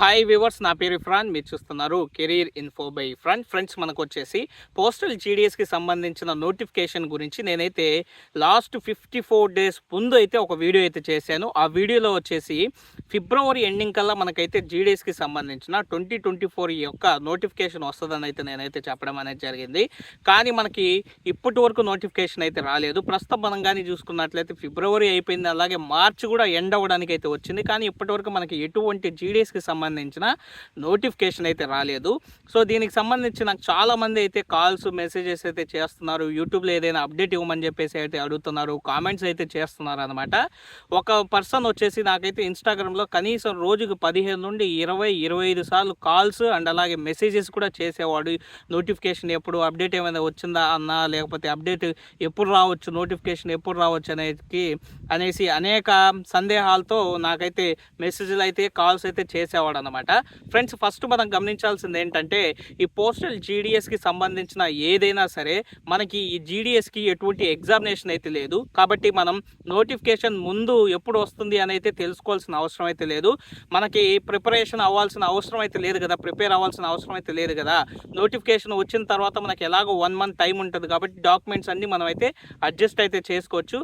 Hi viewers నా పేరు ఇఫ్రాన్ మీరు చూస్తున్నారు career info by Ifran friends మనకు వచ్చేసి పోస్టల్ జీడిఎస్కి సంబంధించిన నోటిఫికేషన్ గురించి నేనైతే లాస్ట్ ఫిఫ్టీ ఫోర్ డేస్ ముందు అయితే ఒక వీడియో అయితే చేశాను. ఆ వీడియోలో వచ్చేసి ఫిబ్రవరి ఎండింగ్ కల్లా మనకైతే జీడిఎస్కి సంబంధించిన ట్వంటీ ట్వంటీ ఫోర్ యొక్క నోటిఫికేషన్ వస్తుందని అయితే నేనైతే చెప్పడం అనేది జరిగింది. కానీ మనకి ఇప్పటి వరకు నోటిఫికేషన్ అయితే రాలేదు. ప్రస్తుతం మనం కానీ చూసుకున్నట్లయితే ఫిబ్రవరి అయిపోయింది. అలాగే మార్చి కూడా ఎండ్ అవ్వడానికి అయితే వచ్చింది. కానీ ఇప్పటివరకు మనకి ఎటువంటి జీడిఎస్కి సంబంధించిన నోటిఫికేషన్ అయితే రాలేదు. సో దీనికి సంబంధించి నాకు చాలామంది అయితే కాల్స్ మెసేజెస్ అయితే చేస్తున్నారు. యూట్యూబ్లో ఏదైనా అప్డేట్ ఇవ్వమని చెప్పేసి అయితే అడుగుతున్నారు. కామెంట్స్ అయితే చేస్తున్నారు అనమాట ఒక పర్సన్ వచ్చేసి నాకైతే ఇన్స్టాగ్రామ్లో కనీసం రోజుకు పదిహేను నుండి ఇరవై ఇరవై ఐదు సార్లు కాల్స్ అండ్ అలాగే మెసేజెస్ కూడా చేసేవాడు. నోటిఫికేషన్ ఎప్పుడు అప్డేట్ ఏమైనా వచ్చిందా అన్నా లేకపోతే అప్డేట్ ఎప్పుడు రావచ్చు నోటిఫికేషన్ ఎప్పుడు రావచ్చు అనేది అనేసి అనేక సందేహాలతో నాకైతే మెసేజ్లు అయితే కాల్స్ అయితే చేసేవాడు అనమాట ఫ్రెండ్స్ ఫస్ట్ మనం గమనించాల్సింది ఏంటంటే ఈ పోస్టల్ జీడిఎస్కి సంబంధించిన ఏదైనా సరే మనకి ఈ జీడిఎస్కి ఎటువంటి ఎగ్జామినేషన్ అయితే లేదు. కాబట్టి మనం నోటిఫికేషన్ ముందు ఎప్పుడు వస్తుంది అని అయితే తెలుసుకోవాల్సిన అవసరం అయితే లేదు. మనకి ప్రిపరేషన్ అవ్వాల్సిన అవసరం అయితే లేదు కదా ప్రిపేర్ అవ్వాల్సిన అవసరం అయితే లేదు కదా. నోటిఫికేషన్ వచ్చిన తర్వాత మనకి ఎలాగో వన్ మంత్ టైం ఉంటుంది కాబట్టి డాక్యుమెంట్స్ అన్నీ మనం అయితే అడ్జస్ట్ అయితే చేసుకోవచ్చు.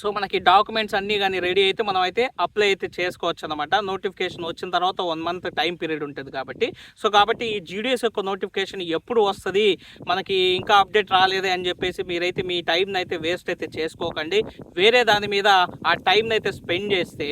సో మనకి డాక్యుమెంట్స్ అన్నీ కానీ రెడీ అయితే మనం అయితే అప్లై అయితే చేసుకోవచ్చు అనమాట నోటిఫికేషన్ వచ్చిన తర్వాత వన్ మంత్ టైం పీరియడ్ ఉంటుంది కాబట్టి. సో కాబట్టి ఈ జీడిఎస్ యొక్క నోటిఫికేషన్ ఎప్పుడు వస్తుంది? మనకి ఇంకా అప్డేట్ రాలేదే అని చెప్పేసి మీరైతే మీ టైంని అయితే వేస్ట్ అయితే చేసుకోకండి. వేరే దాని మీద ఆ టైంని అయితే స్పెండ్ చేస్తే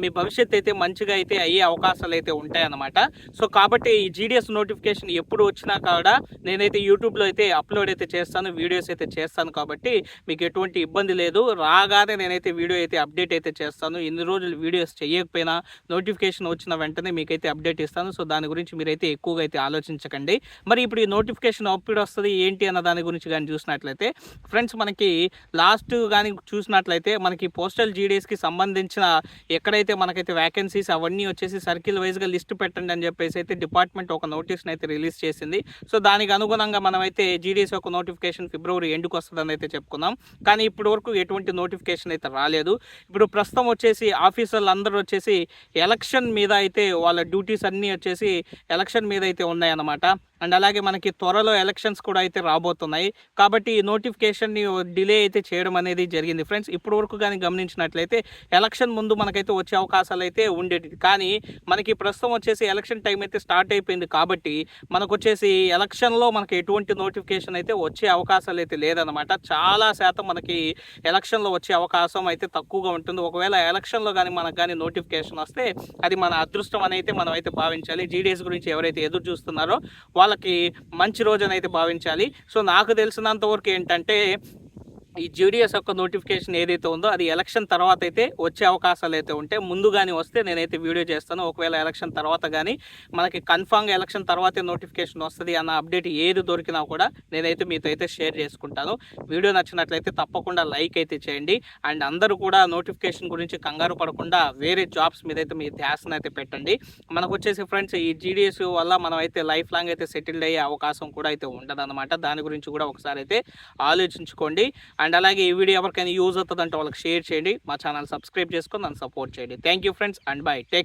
మీ భవిష్యత్ అయితే మంచిగా అయితే అయ్యే అవకాశాలు అయితే ఉంటాయన్నమాట సో కాబట్టి ఈ జీడిఎస్ నోటిఫికేషన్ ఎప్పుడు వచ్చినా కూడా నేనైతే యూట్యూబ్లో అయితే అప్లోడ్ అయితే చేస్తాను వీడియోస్ అయితే చేస్తాను కాబట్టి మీకు ఎటువంటి ఇబ్బంది లేదు. రాగా రాగానే నేనైతే వీడియో అయితే అప్డేట్ అయితే చేస్తాను. ఎన్ని రోజులు వీడియోస్ చేయకపోయినా నోటిఫికేషన్ వచ్చిన వెంటనే మీకైతే అప్డేట్ ఇస్తాను. సో దాని గురించి మీరైతే ఎక్కువగా అయితే ఆలోచించకండి. మరి ఇప్పుడు ఈ నోటిఫికేషన్ అప్పుడు వస్తుంది ఏంటి అన్న దాని గురించి కానీ చూసినట్లయితే ఫ్రెండ్స్ మనకి లాస్ట్ కానీ చూసినట్లయితే మనకి పోస్టల్ జీడీఎస్కి సంబంధించిన ఎక్కడైతే మనకైతే వ్యాకెన్సీస్ అవన్నీ వచ్చేసి సర్కిల్ వైజ్గా లిస్ట్ పెట్టండి అని చెప్పేసి అయితే డిపార్ట్మెంట్ ఒక నోటీస్ని అయితే రిలీజ్ చేసింది. సో దానికి అనుగుణంగా మనమైతే జీడీఎస్ యొక్క నోటిఫికేషన్ ఫిబ్రవరి ఎండుకు వస్తుందని అయితే చెప్పుకున్నాం. కానీ ఇప్పటి వరకు ఎటువంటి నోటిఫికేషన్ అయితే రాలేదు. ఇప్పుడు ప్రస్తుతం వచ్చేసి ఆఫీసర్లు అందరూ వచ్చేసి ఎలక్షన్ మీద అయితే వాళ్ళ డ్యూటీస్ అన్నీ వచ్చేసి ఎలక్షన్ మీద అయితే ఉన్నాయన్నమాట. అండ్ అలాగే మనకి త్వరలో ఎలక్షన్స్ కూడా అయితే రాబోతున్నాయి. కాబట్టి ఈ నోటిఫికేషన్ని డిలే అయితే చేయడం అనేది జరిగింది. ఫ్రెండ్స్ ఇప్పటి వరకు కానీ గమనించినట్లయితే ఎలక్షన్ ముందు మనకైతే వచ్చే అవకాశాలు అయితే ఉండేది కానీ మనకి ప్రస్తుతం వచ్చేసి ఎలక్షన్ టైం అయితే స్టార్ట్ అయిపోయింది కాబట్టి మనకు వచ్చేసి ఎలక్షన్లో మనకి ఎటువంటి నోటిఫికేషన్ అయితే వచ్చే అవకాశాలు అయితే లేదనమాట చాలా శాతం మనకి ఎలక్షన్లో వచ్చే అవకాశం అయితే తక్కువగా ఉంటుంది. ఒకవేళ ఎలక్షన్లో కానీ మనకు కానీ నోటిఫికేషన్ వస్తే అది మన అదృష్టం అని అయితే మనం అయితే భావించాలి. జీడీఎస్ గురించి ఎవరైతే ఎదురు చూస్తున్నారో వాళ్ళకి మంచి రోజునైతే అయితే భావించాలి. సో నాకు తెలిసినంత వరకు ఏంటంటే ఈ జీడిఎస్ యొక్క నోటిఫికేషన్ ఏదైతే ఉందో అది ఎలక్షన్ తర్వాత అయితే వచ్చే అవకాశాలు అయితే ఉంటే ముందు కానీ వస్తే నేనైతే వీడియో చేస్తాను. ఒకవేళ ఎలక్షన్ తర్వాత కానీ మనకి కన్ఫామ్గా ఎలక్షన్ తర్వాతే నోటిఫికేషన్ వస్తుంది అన్న అప్డేట్ ఏది దొరికినా కూడా నేనైతే మీతో అయితే షేర్ చేసుకుంటాను. వీడియో నచ్చినట్లయితే తప్పకుండా లైక్ అయితే చేయండి. అండ్ అందరూ కూడా నోటిఫికేషన్ గురించి కంగారు పడకుండా వేరే జాబ్స్ మీద అయితే మీ ధ్యాసను అయితే పెట్టండి. మనకు వచ్చేసి ఫ్రెండ్స్ ఈ జీడిఎస్ వల్ల మనం అయితే లైఫ్ లాంగ్ అయితే సెటిల్డ్ అయ్యే అవకాశం కూడా అయితే ఉండదు దాని గురించి కూడా ఒకసారి అయితే ఆలోచించుకోండి. అండ్ అండ్ అలాగే ఈ వీడియో ఎవరికైనా యూజ్ అవుతుందంటే వాళ్ళకి షేర్ చేయండి. మా ఛానల్ సబ్స్క్రైబ్ చేసుకొని నన్ను సపోర్ట్ చేయండి. Thank you friends and bye. Take